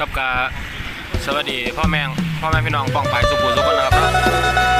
กับกาสวัสดีพ่อแม่พ่อแม่พี่น้องป้องไปสุขุสุขนนะครับ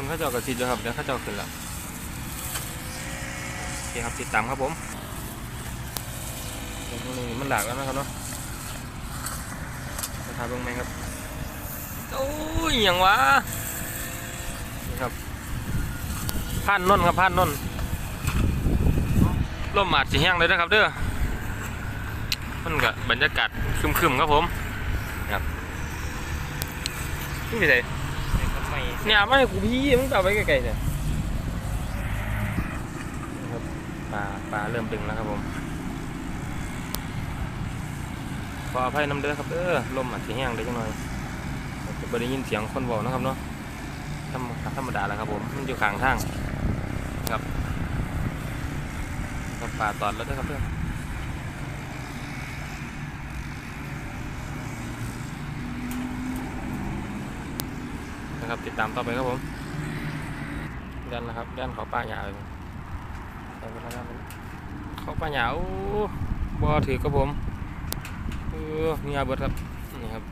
คุณข้าเจ้ากระสิบด้วครับเดี๋ยวข้าเจ้าขึ้นแล้วโอเคครับติดตามครับผมตรงนี้มันหลากแล้วนะครับเนาะจะทาเบ้างไหมครับโอ้ยอย่างวะนี่ครับผ่านน้นครับผ่านน้นท์ลมอาจจะแห้งเลยนะครับเด้อมันก็บบรรยากาศคึมๆครับผมครับนี่ไปไหน เนี่ยไม่กูพี่มึงเอาไปไกลๆเนี่ยครับปลาปลาเริ่มดึงแล้วครับผมขออภัยน้ำเด้อครับเด้อลมอาจจะแห้งได้จังหน่อยจะไม่ได้ยินเสียงคนบอกนะครับเนาะธรรมธรรมดาแล้วครับผมมันอยู่ข้างทางครับครับปลาตอดแล้วด้อครับเด้อนะครับติดตามต่อไปครับผมดันนะครับดันเขาป้าหยาเลยไปแล้วครับเขาป้าหยาโอ้บอถือครับผมเออมีอาเบิดครับนี่ครับ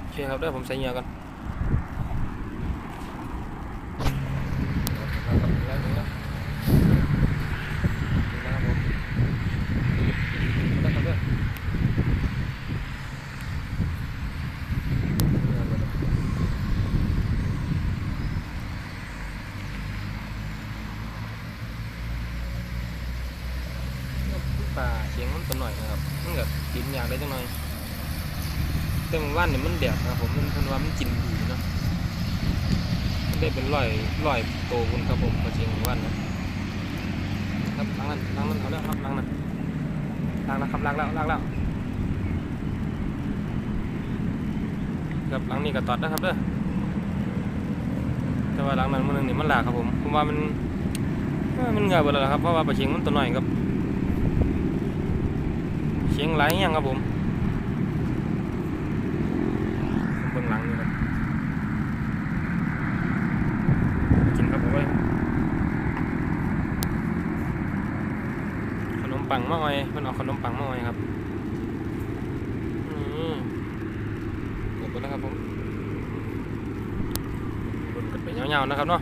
โอเคครับเดี๋ยวผมใส่เงียกันแล้วนี่นะนี่นะครับผมแล้วครับเด้อ ป่าเสียงมันตัวหน่อยนะครับมันแบบกินอยากได้จังหน่อยแต่มันว่านเนี่ยมันแดดนะครับผมมันพันว่ามันกินดีเนาะมันได้เป็นร้อยร้อยโตคุณครับผมกระเชียงว่านนะครับล้างนั้นล้างนั้นเอาแล้วครับล้างนั้นล้างแล้วครับล้างแล้วล้างแล้วครับล้างนี่ก็ตอดนะครับเด้อแต่ว่าล้างนั้นมันนึงนี่มันหลากครับผมผมว่ามันมันเงาไปแล้วครับเพราะว่าปลาเชียงมันตัวหน่อยครับ สียงไหลยังครับผมเบื้องหลังนี่ครับกินครับผมเว้ยขนมปังมะออยเพิ่นเอาขนมปังมะออยครับนี่เดี๋ยวไปแล้วครับผมรุนกันไปเงาๆนะครับเนาะ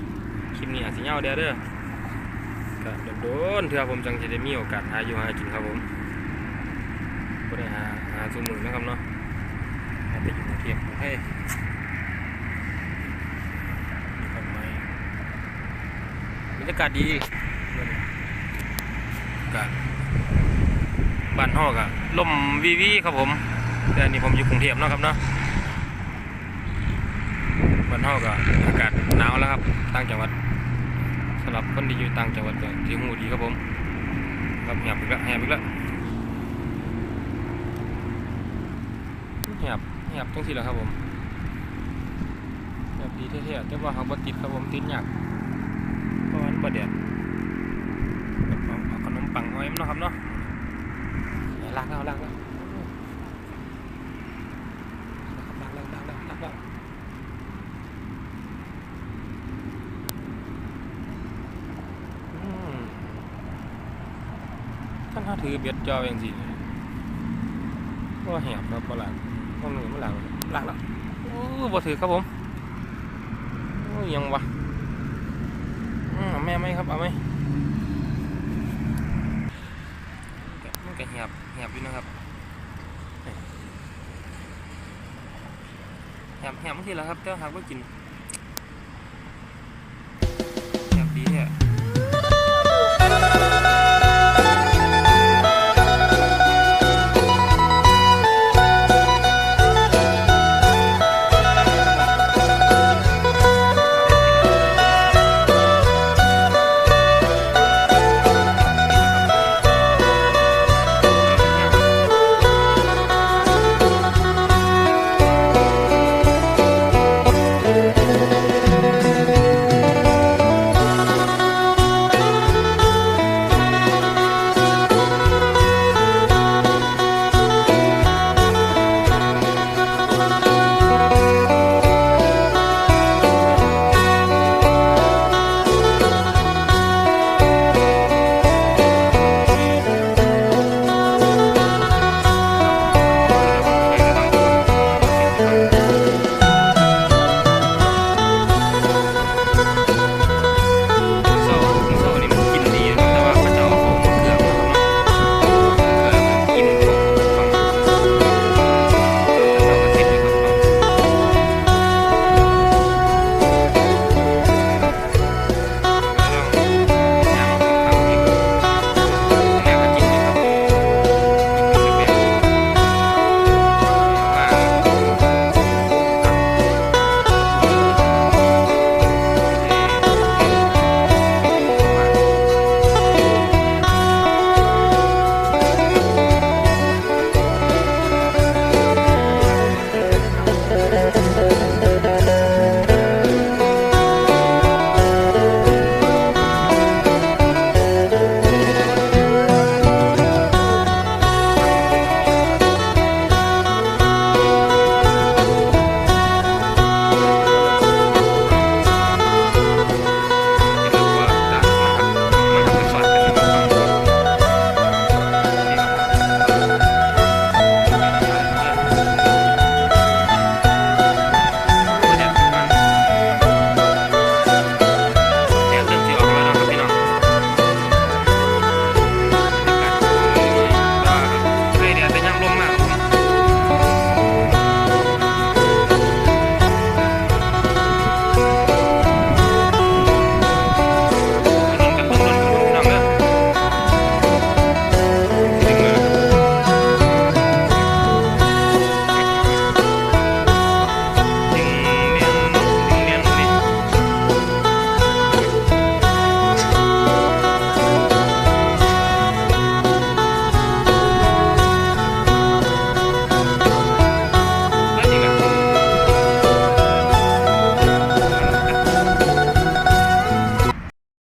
คลิปนี้อาจจะเงาเดียวเด้อก็โดนๆเถื่อผมจังจะได้มีโอกาสหาอยู่หากินครับผมก็ได้ หาสมุนนะครับเนาะไปอยู่กรุงเทพให้มีต้นไม้บรรยากาศดีกาบ้านฮอกอะลมวีวีครับผม แต่อันนี้ผมอยู่กรุงเทพนะครับเนาะบ้านฮอกอะอากาศหนาวแล้วครับต่างจังหวัดสำหรับคนที่อยู่ต่างจังหวัดก็ที่หูดีครับผมครับแหบอีกแล้วแหบอีกแล้ว แหบแหบจังสิแหละครับผมแบบดีเท่ๆแต่ว่าเขาบ่ติดครับผมติดยากเพราะว่ามันบ่แดดแบบเอาเอาขนมปังห้อยมันเนาะครับเนาะเอาลากแล้วลากแล้วลากแล้วลากแล้วลากแล้วอืมท่านถ้าถือเบ็ดจออย่างสิก็แหบครับปลา พวกหนึ่งมันหลังหลังแล้วโอ้บ่ถือครับผมโอ้ยังวะเอาแม่ไหมครับเอาไหมมันก็แหบแหบอยู่นะครับแหบแหบบางทีแหละครับเจ้าหากว่ากินแหบดีแท้